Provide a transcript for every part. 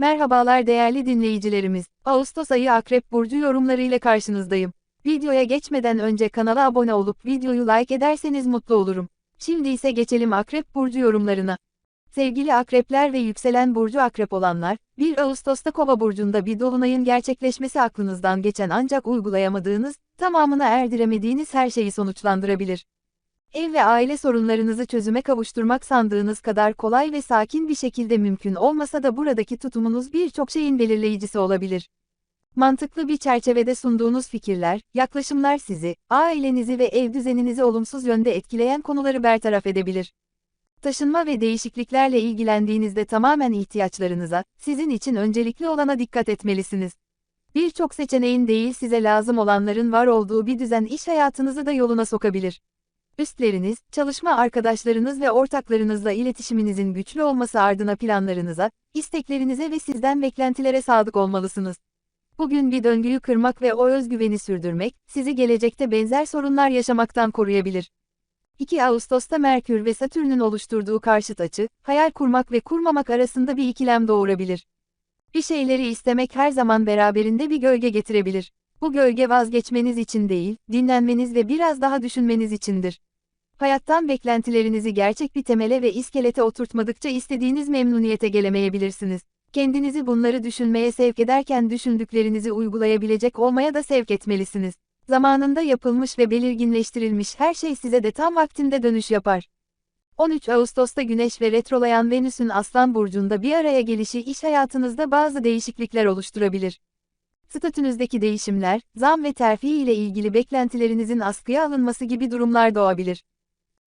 Merhabalar değerli dinleyicilerimiz. Ağustos ayı Akrep Burcu yorumlarıyla karşınızdayım. Videoya geçmeden önce kanala abone olup videoyu like ederseniz mutlu olurum. Şimdi ise geçelim Akrep Burcu yorumlarına. Sevgili akrepler ve yükselen burcu akrep olanlar, 1 Ağustos'ta Kova burcunda bir dolunayın gerçekleşmesi aklınızdan geçen ancak uygulayamadığınız, tamamına erdiremediğiniz her şeyi sonuçlandırabilir. Ev ve aile sorunlarınızı çözüme kavuşturmak sandığınız kadar kolay ve sakin bir şekilde mümkün olmasa da buradaki tutumunuz birçok şeyin belirleyicisi olabilir. Mantıklı bir çerçevede sunduğunuz fikirler, yaklaşımlar sizi, ailenizi ve ev düzeninizi olumsuz yönde etkileyen konuları bertaraf edebilir. Taşınma ve değişikliklerle ilgilendiğinizde tamamen ihtiyaçlarınıza, sizin için öncelikli olana dikkat etmelisiniz. Birçok seçeneğin değil size lazım olanların var olduğu bir düzen iş hayatınızı da yoluna sokabilir. Üstleriniz, çalışma arkadaşlarınız ve ortaklarınızla iletişiminizin güçlü olması ardına planlarınıza, isteklerinize ve sizden beklentilere sadık olmalısınız. Bugün bir döngüyü kırmak ve o özgüveni sürdürmek, sizi gelecekte benzer sorunlar yaşamaktan koruyabilir. 2 Ağustos'ta Merkür ve Satürn'ün oluşturduğu karşıt açı, hayal kurmak ve kurmamak arasında bir ikilem doğurabilir. Bir şeyleri istemek her zaman beraberinde bir gölge getirebilir. Bu gölge vazgeçmeniz için değil, dinlenmeniz ve biraz daha düşünmeniz içindir. Hayattan beklentilerinizi gerçek bir temele ve iskelete oturtmadıkça istediğiniz memnuniyete gelemeyebilirsiniz. Kendinizi bunları düşünmeye sevk ederken düşündüklerinizi uygulayabilecek olmaya da sevk etmelisiniz. Zamanında yapılmış ve belirginleştirilmiş her şey size de tam vaktinde dönüş yapar. 13 Ağustos'ta Güneş ve retrolayan Venüs'ün Aslan Burcu'nda bir araya gelişi iş hayatınızda bazı değişiklikler oluşturabilir. Statünüzdeki değişimler, zam ve terfi ile ilgili beklentilerinizin askıya alınması gibi durumlar doğabilir.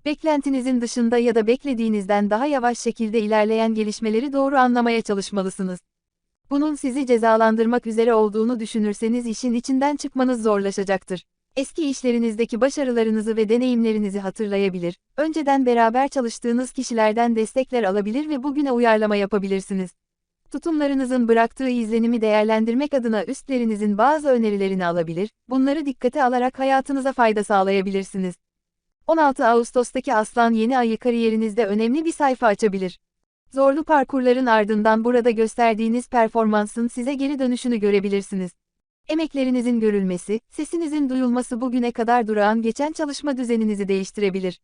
Beklentinizin dışında ya da beklediğinizden daha yavaş şekilde ilerleyen gelişmeleri doğru anlamaya çalışmalısınız. Bunun sizi cezalandırmak üzere olduğunu düşünürseniz işin içinden çıkmanız zorlaşacaktır. Eski işlerinizdeki başarılarınızı ve deneyimlerinizi hatırlayabilir, önceden beraber çalıştığınız kişilerden destekler alabilir ve bugüne uyarlama yapabilirsiniz. Tutumlarınızın bıraktığı izlenimi değerlendirmek adına üstlerinizin bazı önerilerini alabilir, bunları dikkate alarak hayatınıza fayda sağlayabilirsiniz. 16 Ağustos'taki Aslan yeni ayı kariyerinizde önemli bir sayfa açabilir. Zorlu parkurların ardından burada gösterdiğiniz performansın size geri dönüşünü görebilirsiniz. Emeklerinizin görülmesi, sesinizin duyulması bugüne kadar durağan geçen çalışma düzeninizi değiştirebilir.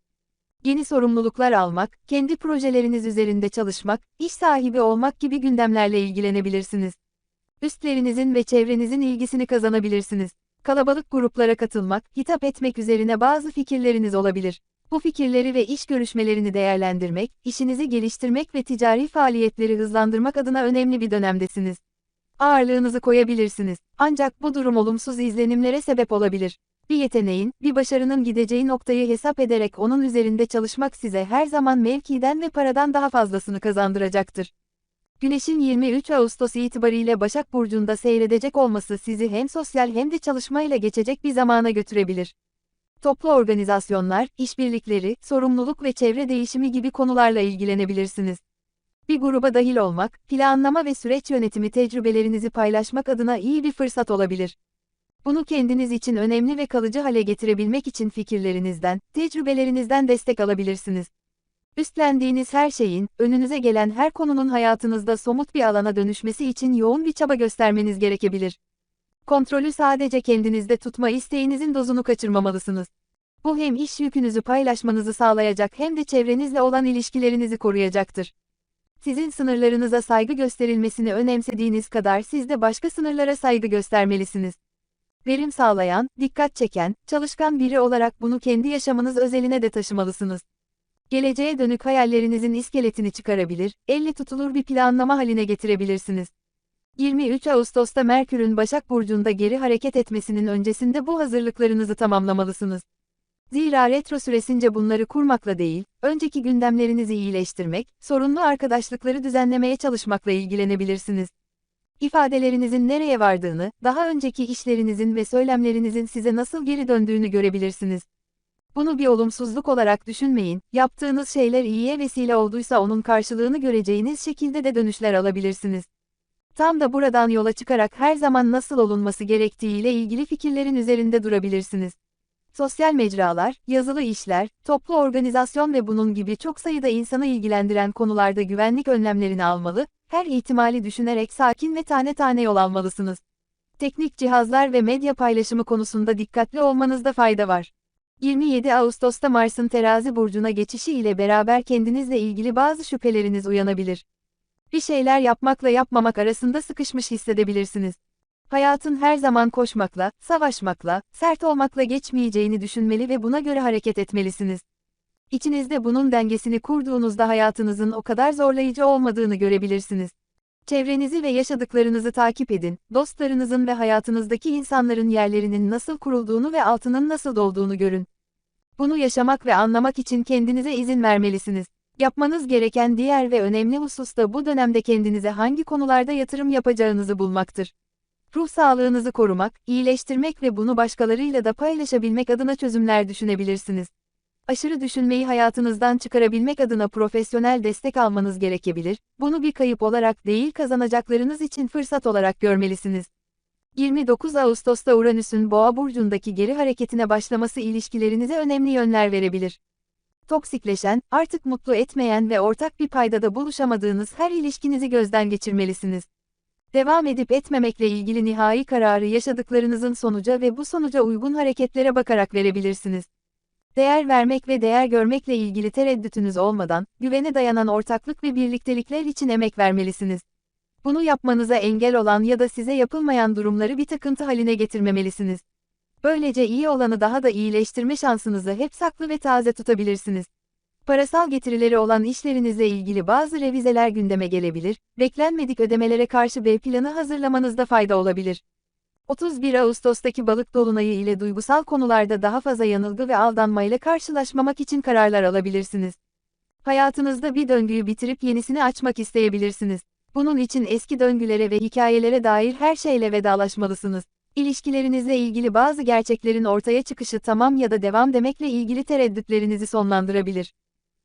Yeni sorumluluklar almak, kendi projeleriniz üzerinde çalışmak, iş sahibi olmak gibi gündemlerle ilgilenebilirsiniz. Üstlerinizin ve çevrenizin ilgisini kazanabilirsiniz. Kalabalık gruplara katılmak, hitap etmek üzerine bazı fikirleriniz olabilir. Bu fikirleri ve iş görüşmelerini değerlendirmek, işinizi geliştirmek ve ticari faaliyetleri hızlandırmak adına önemli bir dönemdesiniz. Ağırlığınızı koyabilirsiniz. Ancak bu durum olumsuz izlenimlere sebep olabilir. Bir yeteneğin, bir başarının gideceği noktayı hesap ederek onun üzerinde çalışmak size her zaman mevkiden ve paradan daha fazlasını kazandıracaktır. Güneşin 23 Ağustos itibariyle Başak Burcu'nda seyredecek olması sizi hem sosyal hem de çalışmayla geçecek bir zamana götürebilir. Toplu organizasyonlar, işbirlikleri, sorumluluk ve çevre değişimi gibi konularla ilgilenebilirsiniz. Bir gruba dahil olmak, planlama ve süreç yönetimi tecrübelerinizi paylaşmak adına iyi bir fırsat olabilir. Bunu kendiniz için önemli ve kalıcı hale getirebilmek için fikirlerinizden, tecrübelerinizden destek alabilirsiniz. Üstlendiğiniz her şeyin, önünüze gelen her konunun hayatınızda somut bir alana dönüşmesi için yoğun bir çaba göstermeniz gerekebilir. Kontrolü sadece kendinizde tutma isteğinizin dozunu kaçırmamalısınız. Bu hem iş yükünüzü paylaşmanızı sağlayacak hem de çevrenizle olan ilişkilerinizi koruyacaktır. Sizin sınırlarınıza saygı gösterilmesini önemsediğiniz kadar siz de başka sınırlara saygı göstermelisiniz. Verim sağlayan, dikkat çeken, çalışkan biri olarak bunu kendi yaşamınız özeline de taşımalısınız. Geleceğe dönük hayallerinizin iskeletini çıkarabilir, elle tutulur bir planlama haline getirebilirsiniz. 23 Ağustos'ta Merkür'ün Başak Burcu'nda geri hareket etmesinin öncesinde bu hazırlıklarınızı tamamlamalısınız. Zira retro süresince bunları kurmakla değil, önceki gündemlerinizi iyileştirmek, sorunlu arkadaşlıkları düzenlemeye çalışmakla ilgilenebilirsiniz. İfadelerinizin nereye vardığını, daha önceki işlerinizin ve söylemlerinizin size nasıl geri döndüğünü görebilirsiniz. Bunu bir olumsuzluk olarak düşünmeyin, yaptığınız şeyler iyiye vesile olduysa onun karşılığını göreceğiniz şekilde de dönüşler alabilirsiniz. Tam da buradan yola çıkarak her zaman nasıl olunması gerektiğiyle ilgili fikirlerin üzerinde durabilirsiniz. Sosyal mecralar, yazılı işler, toplu organizasyon ve bunun gibi çok sayıda insanı ilgilendiren konularda güvenlik önlemlerini almalı, her ihtimali düşünerek sakin ve tane tane yol almalısınız. Teknik cihazlar ve medya paylaşımı konusunda dikkatli olmanızda fayda var. 27 Ağustos'ta Mars'ın terazi burcuna geçişi ile beraber kendinizle ilgili bazı şüpheleriniz uyanabilir. Bir şeyler yapmakla yapmamak arasında sıkışmış hissedebilirsiniz. Hayatın her zaman koşmakla, savaşmakla, sert olmakla geçmeyeceğini düşünmeli ve buna göre hareket etmelisiniz. İçinizde bunun dengesini kurduğunuzda hayatınızın o kadar zorlayıcı olmadığını görebilirsiniz. Çevrenizi ve yaşadıklarınızı takip edin, dostlarınızın ve hayatınızdaki insanların yerlerinin nasıl kurulduğunu ve altının nasıl dolduğunu görün. Bunu yaşamak ve anlamak için kendinize izin vermelisiniz. Yapmanız gereken diğer ve önemli husus da bu dönemde kendinize hangi konularda yatırım yapacağınızı bulmaktır. Ruh sağlığınızı korumak, iyileştirmek ve bunu başkalarıyla da paylaşabilmek adına çözümler düşünebilirsiniz. Aşırı düşünmeyi hayatınızdan çıkarabilmek adına profesyonel destek almanız gerekebilir, bunu bir kayıp olarak değil kazanacaklarınız için fırsat olarak görmelisiniz. 29 Ağustos'ta Uranüs'ün Boğa burcundaki geri hareketine başlaması ilişkilerinize önemli yönler verebilir. Toksikleşen, artık mutlu etmeyen ve ortak bir paydada buluşamadığınız her ilişkinizi gözden geçirmelisiniz. Devam edip etmemekle ilgili nihai kararı yaşadıklarınızın sonuca ve bu sonuca uygun hareketlere bakarak verebilirsiniz. Değer vermek ve değer görmekle ilgili tereddütünüz olmadan, güvene dayanan ortaklık ve birliktelikler için emek vermelisiniz. Bunu yapmanıza engel olan ya da size yapılmayan durumları bir takıntı haline getirmemelisiniz. Böylece iyi olanı daha da iyileştirme şansınızı hep saklı ve taze tutabilirsiniz. Parasal getirileri olan işlerinizle ilgili bazı revizeler gündeme gelebilir, beklenmedik ödemelere karşı B planı hazırlamanızda fayda olabilir. 31 Ağustos'taki balık dolunayı ile duygusal konularda daha fazla yanılgı ve aldanmayla karşılaşmamak için kararlar alabilirsiniz. Hayatınızda bir döngüyü bitirip yenisini açmak isteyebilirsiniz. Bunun için eski döngülere ve hikayelere dair her şeyle vedalaşmalısınız. İlişkilerinizle ilgili bazı gerçeklerin ortaya çıkışı tamam ya da devam demekle ilgili tereddütlerinizi sonlandırabilir.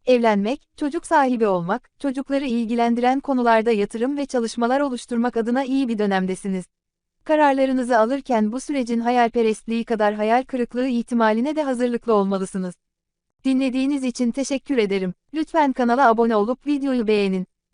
Evlenmek, çocuk sahibi olmak, çocukları ilgilendiren konularda yatırım ve çalışmalar oluşturmak adına iyi bir dönemdesiniz. Kararlarınızı alırken bu sürecin hayalperestliği kadar hayal kırıklığı ihtimaline de hazırlıklı olmalısınız. Dinlediğiniz için teşekkür ederim. Lütfen kanala abone olup videoyu beğenin.